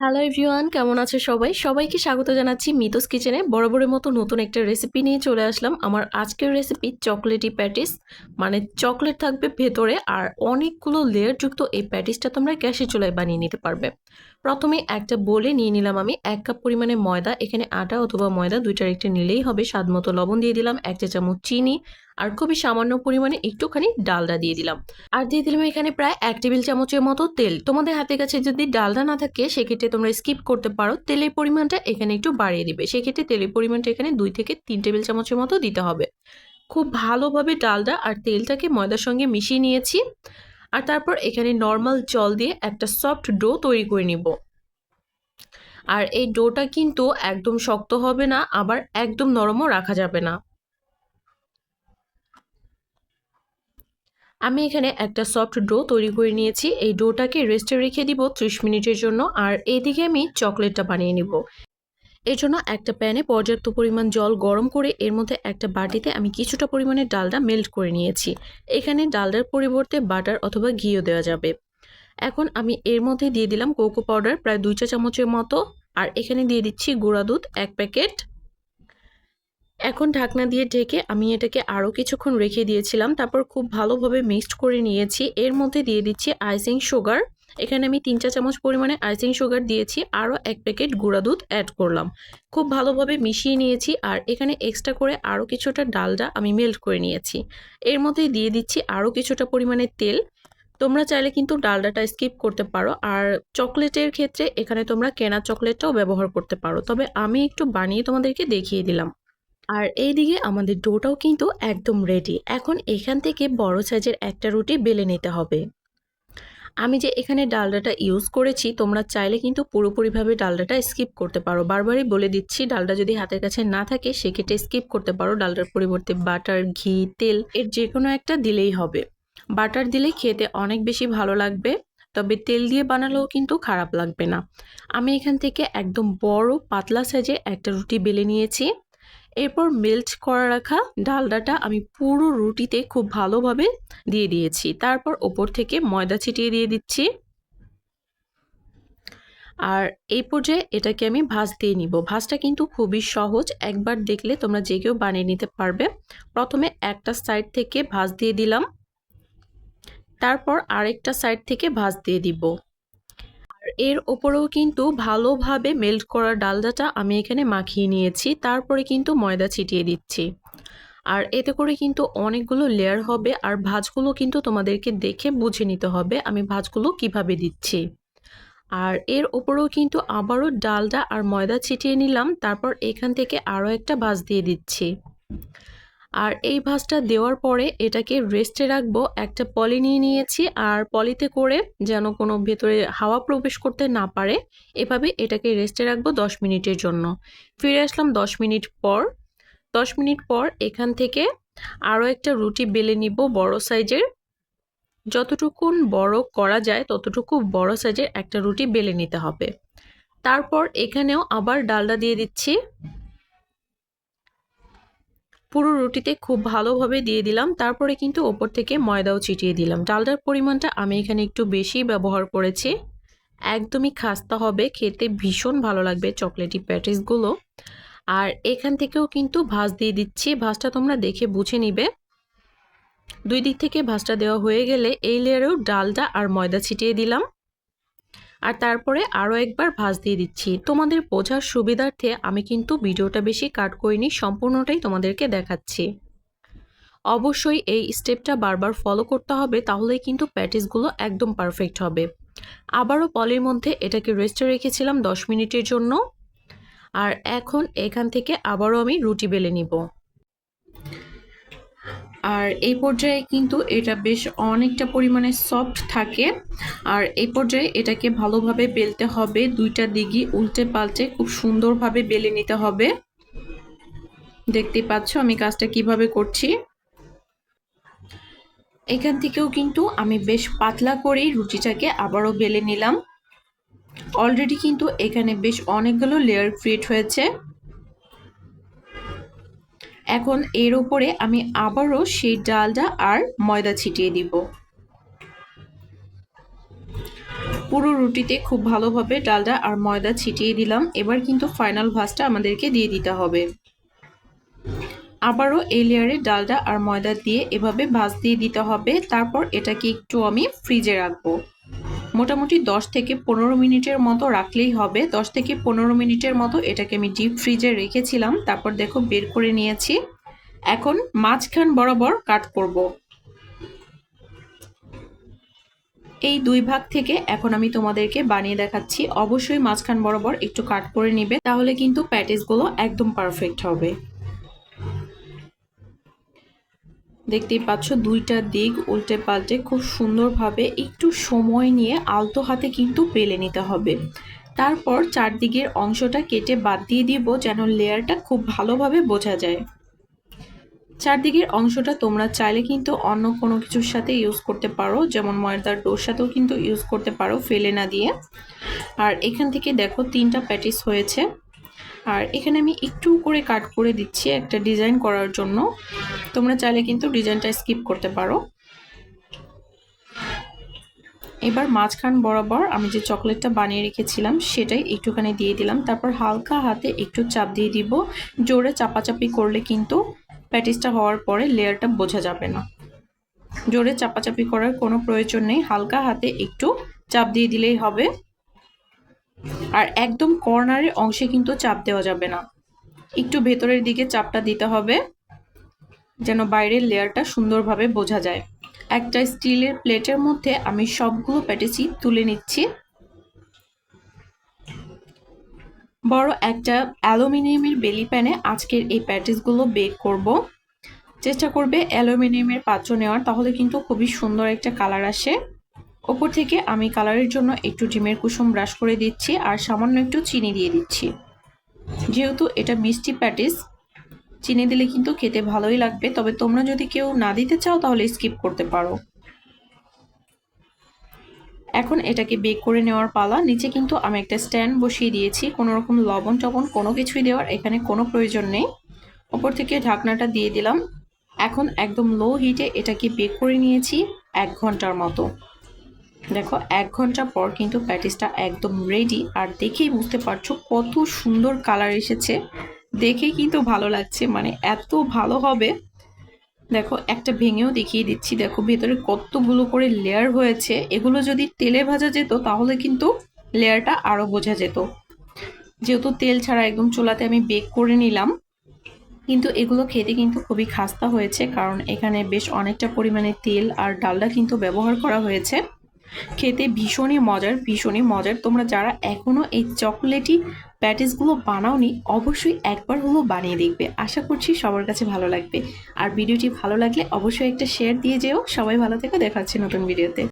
Hello everyone কেমন আছে সবাই? সবাইকে স্বাগত জানাচ্ছি মিতোস কিচেনে। বড় বড়ের মতো নতুন একটা রেসিপি নিয়ে চলে আসলাম। আমার আজকের রেসিপি চকলেটি প্যাটিস মানে চকলেট থাকবে ভেতরে আর অনেকগুলো লেয়ারযুক্ত এই প্যাটিসটা তোমরা গ্যাসের চুলায় বানিয়ে নিতে পারবে। প্রথমে একটা বলে নিয়ে নিলাম আমি এক কাপ পরিমাণে ময়দা। এখানে আটা অথবা ময়দা দুইটার একটা নিলেই হবে। স্বাদ মতো লবণ দিয়ে দিলাম, এক চা চামচ চিনি আর খুবই সামান্য পরিমাণে একটুখানি ডালডা দিয়ে দিলাম। আর দিয়ে দিলাম এখানে প্রায় এক টেবিল চামচের মতো তেল। তোমাদের হাতের কাছে যদি ডালডা না থাকে, সেক্ষেত্রে তোমরা স্কিপ করতে পারো। তেলের পরিমাণটা এখানে একটু বাড়িয়ে দিবে। সেক্ষেত্রে তেলের পরিমাণটা এখানে দুই থেকে তিন টেবিল চামচের মতো দিতে হবে। খুব ভালোভাবে ডালডা আর তেলটাকে ময়দার সঙ্গে মিশিয়ে নিয়েছি। আর তারপর এখানে নর্মাল জল দিয়ে একটা সফট ডো তৈরি করে নিব। আর এই ডোটা কিন্তু একদম শক্ত হবে না, আবার একদম নরমও রাখা যাবে না। আমি এখানে একটা সফট ডো তৈরি করে নিয়েছি। এই ডোটাকে রেস্টে রেখে দিব ত্রিশ মিনিটের জন্য। আর এদিকে আমি চকলেটটা বানিয়ে নিব। এর জন্য একটা প্যানে পর্যাপ্ত পরিমাণ জল গরম করে এর মধ্যে একটা বাটিতে আমি কিছুটা পরিমাণে ডালটা মেল্ট করে নিয়েছি। এখানে ডালটার পরিবর্তে বাটার অথবা ঘিও দেওয়া যাবে। এখন আমি এর মধ্যে দিয়ে দিলাম কোকো পাউডার প্রায় দুই চা চামচের মতো। আর এখানে দিয়ে দিচ্ছি গুঁড়া দুধ, এক প্যাকেট এখন ঢাকনা দিয়ে ঢেকে আমি এটাকে আরও কিছুক্ষণ রেখে দিয়েছিলাম, তারপর খুব ভালোভাবে মিক্সড করে নিয়েছি। এর মধ্যে দিয়ে দিচ্ছি আইসিং সুগার এখানে আমি তিন চা চামচ পরিমাণে আইসিং সুগার দিয়েছি আরও এক প্যাকেট গুঁড়া দুধ অ্যাড করলাম। খুব ভালোভাবে মিশিয়ে নিয়েছি আর এখানে এক্সট্রা করে আরও কিছুটা ডালডা আমি মেল্ট করে নিয়েছি। এর মধ্যে দিয়ে দিচ্ছি আরও কিছুটা পরিমাণে তেল। তোমরা চাইলে কিন্তু ডালডাটা স্কিপ করতে পারো আর চকলেটের ক্ষেত্রে এখানে তোমরা কেনা চকলেটটাও ব্যবহার করতে পারো। তবে আমি একটু বানিয়ে তোমাদেরকে দেখিয়ে দিলাম। আর এইদিকে আমাদের ডোটাও কিন্তু একদম রেডি এখন এখান থেকে বড় সাইজের একটা রুটি বেলে নিতে হবে। আমি যে এখানে ডালডাটা ইউজ করেছি, তোমরা চাইলে কিন্তু পুরোপুরিভাবে ডালডাটা স্কিপ করতে পারো। বারবারই বলে দিচ্ছি, ডালডা যদি হাতের কাছে না থাকে, সেক্ষেত্রে স্কিপ করতে পারো। ডালডার পরিবর্তে বাটার ঘি, তেল, এর যে কোনো একটা দিলেই হবে। বাটার দিলে খেতে অনেক বেশি ভালো লাগবে, তবে তেল দিয়ে বানালেও কিন্তু খারাপ লাগবে না। আমি এখান থেকে একদম বড়, পাতলা সাইজে একটা রুটি বেলে নিয়েছি। এরপর মেল্ট করা রাখা ডালডাটা আমি পুরো রুটিতে খুব ভালোভাবে দিয়ে দিয়েছি। তারপর ওপর থেকে ময়দা ছিটিয়ে দিয়ে দিচ্ছি। আর এই পর্যায়ে এটাকে আমি ভাজ দিয়ে নিব। ভাজটা কিন্তু খুবই সহজ। একবার দেখলে তোমরা যে কেউ বানিয়ে নিতে পারবে। প্রথমে একটা সাইড থেকে ভাজ দিয়ে দিলাম। তারপর আরেকটা সাইড থেকে ভাজ দিয়ে দিব। এর ওপরেও কিন্তু ভালোভাবে মেল্ট করা ডালদাটা আমি এখানে মাখিয়ে নিয়েছি, তারপরে কিন্তু ময়দা ছিটিয়ে দিচ্ছি। আর এতে করে কিন্তু অনেকগুলো লেয়ার হবে আর ভাজগুলো কিন্তু তোমাদেরকে দেখে বুঝে নিতে হবে আমি ভাজগুলো কীভাবে দিচ্ছি। আর এর ওপরেও কিন্তু আবারও ডালডা আর ময়দা ছিটিয়ে নিলাম, তারপর এখান থেকে আরও একটা ভাজ দিয়ে দিচ্ছি। আর এই ভাজটা দেওয়ার পরে এটাকে রেস্টে রাখব। একটা পলি নিয়ে নিয়েছি আর পলিতে করে যেন কোনো ভেতরে হাওয়া প্রবেশ করতে না পারে, এভাবে এটাকে রেস্টে রাখব দশ মিনিটের জন্য। ফিরে আসলাম দশ মিনিট পর। দশ মিনিট পর এখান থেকে আরও একটা রুটি বেলে নিব বড় সাইজের। যতটুকুন বড় করা যায় ততটুকু বড় সাইজের একটা রুটি বেলে নিতে হবে। তারপর এখানেও আবার ডালডা দিয়ে দিচ্ছি। পুরো রুটিতে খুব ভালোভাবে দিয়ে দিলাম। তারপরে কিন্তু ওপর থেকে ময়দাও ছিটিয়ে দিলাম। ডালটার পরিমাণটা আমি এখানে একটু বেশি ব্যবহার করেছি। একদমই খাস্তা হবে, খেতে ভীষণ ভালো লাগবে চকলেটি প্যাটিসগুলো। আর এখান থেকেও কিন্তু ভাজ দিয়ে দিচ্ছি। ভাজটা তোমরা দেখে বুঝে নিবে। দুই দিক থেকে ভাজটা দেওয়া হয়ে গেলে এই লেয়ারেও ডালটা আর ময়দা ছিটিয়ে দিলাম। আর তারপরে আরও একবার ভাজ দিয়ে দিচ্ছি। তোমাদের বোঝার সুবিধার্থে আমি কিন্তু ভিডিওটা বেশি কাট করিনি, সম্পূর্ণটাই তোমাদেরকে দেখাচ্ছি। অবশ্যই এই স্টেপটা বারবার ফলো করতে হবে, তাহলেই কিন্তু প্যাটিসগুলো একদম পারফেক্ট হবে। আবারও পলের মধ্যে এটাকে রেস্টে রেখেছিলাম দশ মিনিটের জন্য। আর এখন এখান থেকে আবারও আমি রুটি বেলে নিব। আর এই পর্যায়ে কিন্তু এটা বেশ অনেকটা পরিমাণে সফট থাকে। আর এই পর্যায়ে এটাকে ভালোভাবে বেলতে হবে, দুইটা দিকই উল্টে পাল্টে খুব সুন্দরভাবে বেলে নিতে হবে। দেখতে পাচ্ছ আমি কাজটা কীভাবে করছি। এখান থেকেও কিন্তু আমি বেশ পাতলা করেই রুটিটাকে আবারও বেলে নিলাম। অলরেডি কিন্তু এখানে বেশ অনেকগুলো লেয়ার ক্রিয়েট হয়েছে। এখন এর উপরে আমি আবারও সেই ডালটা আর ময়দা ছিটিয়ে দিব। পুরো রুটিতে খুব ভালোভাবে ডালটা আর ময়দা ছিটিয়ে দিলাম। এবার কিন্তু ফাইনাল ভাজটা আমাদেরকে দিয়ে দিতে হবে। আবারও এই লেয়ারে ডালটা আর ময়দা দিয়ে এভাবে ভাজ দিয়ে দিতে হবে। তারপর এটাকে একটু আমি ফ্রিজে রাখব। মোটামুটি 10 থেকে পনেরো মিনিটের মতো রাখলেই হবে। 10 থেকে পনেরো মিনিটের মতো এটাকে আমি ডিপ ফ্রিজে রেখেছিলাম। তারপর দেখো বের করে নিয়েছি। এখন মাঝখান বরাবর কাট করব। এই দুই ভাগ থেকে এখন আমি তোমাদেরকে বানিয়ে দেখাচ্ছি। অবশ্যই মাঝখান বরাবর একটু কাট করে নিবে, তাহলে কিন্তু প্যাটিসগুলো একদম পারফেক্ট হবে। দেখতেই পাচ্ছ দুইটা দিক উল্টে পাল্টে খুব সুন্দরভাবে একটু সময় নিয়ে আলতো হাতে কিন্তু পেলে নিতে হবে। তারপর চারদিকের অংশটা কেটে বাদ দিয়ে দিব যেন লেয়ারটা খুব ভালোভাবে বোঝা যায়। চারদিকের অংশটা তোমরা চাইলে কিন্তু অন্য কোনো কিছুর সাথে ইউজ করতে পারো, যেমন ময়দার ডোর সাথেও কিন্তু ইউজ করতে পারো, ফেলে না দিয়ে। আর এখান থেকে দেখো তিনটা প্যাটিস হয়েছে। আর এখানে আমি একটু করে কাট করে দিচ্ছি একটা ডিজাইন করার জন্য। তোমরা চাইলে কিন্তু ডিজাইনটা স্কিপ করতে পারো। এবার মাঝখান বরাবর আমি যে চকলেটটা বানিয়ে রেখেছিলাম, সেটাই একটুখানি দিয়ে দিলাম। তারপর হালকা হাতে একটু চাপ দিয়ে দিব। জোরে চাপাচাপি করলে কিন্তু প্যাটিসটা হওয়ার পরে লেয়ারটা বোঝা যাবে না। জোরে চাপাচাপি করার কোনো প্রয়োজন নেই। হালকা হাতে একটু চাপ দিয়ে দিলেই হবে। আর একদম কর্নারের অংশে কিন্তু চাপ দেওয়া যাবে না। একটু ভেতরের দিকে চাপটা দিতে হবে, যেন বাইরের লেয়ারটা সুন্দরভাবে বোঝা যায়। একটা স্টিলের প্লেটের মধ্যে আমি সবগুলো প্যাটিসি তুলে নিচ্ছি। বড় একটা অ্যালুমিনিয়ামের বেলি প্যানে আজকের এই প্যাটিসগুলো বেক করব। চেষ্টা করবে অ্যালুমিনিয়ামের পাত্র নেওয়ার, তাহলে কিন্তু খুবই সুন্দর একটা কালার আসে। ওপর থেকে আমি কালারের জন্য একটু ডিমের কুসুম ব্রাশ করে দিচ্ছি আর সামান্য একটু চিনি দিয়ে দিচ্ছি। যেহেতু এটা মিষ্টি প্যাটিস, চিনি দিলে কিন্তু খেতে ভালোই লাগবে। তবে তোমরা যদি কেউ না দিতে চাও তাহলে স্কিপ করতে পারো। এখন এটাকে বেক করে নেওয়ার পালা। নিচে কিন্তু আমি একটা স্ট্যান্ড বসিয়ে দিয়েছি। কোনো রকম লবণ টবণ কোনো কিছুই দেওয়ার এখানে কোনো প্রয়োজন নেই। ওপর থেকে ঢাকনাটা দিয়ে দিলাম। এখন একদম লো হিটে এটাকে বেক করে নিয়েছি এক ঘণ্টার মতো। দেখো, এক ঘণ্টা পর কিন্তু প্যাটিসটা একদম রেডি আর দেখেই বুঝতে পারছ কত সুন্দর কালার এসেছে। দেখেই কিন্তু ভালো লাগছে মানে এত ভালো হবে। দেখো, একটা ভেঙেও দেখিয়ে দিচ্ছি। দেখো, ভেতরে কতগুলো করে লেয়ার হয়েছে। এগুলো যদি তেলে ভাজা যেত, তাহলে কিন্তু লেয়ারটা আরও বোঝা যেত। যেহেতু তেল ছাড়া একদম চোলাতে আমি বেক করে নিলাম, কিন্তু এগুলো খেতে কিন্তু খুবই খাস্তা হয়েছে, কারণ এখানে বেশ অনেকটা পরিমাণে তেল আর ডালডা কিন্তু ব্যবহার করা হয়েছে। খেতে ভীষণই মজার ভীষণই মজার। তোমরা যারা এখনও এই চকলেটি প্যাটিসগুলো বানাওনি, অবশ্যই একবার হলেও বানিয়ে দেখবে। আশা করছি সবার কাছে ভালো লাগবে। আর ভিডিওটি ভালো লাগলে অবশ্যই একটা শেয়ার দিয়ে যেও। সবাই ভালো থেকে, দেখাচ্ছে নতুন ভিডিওতে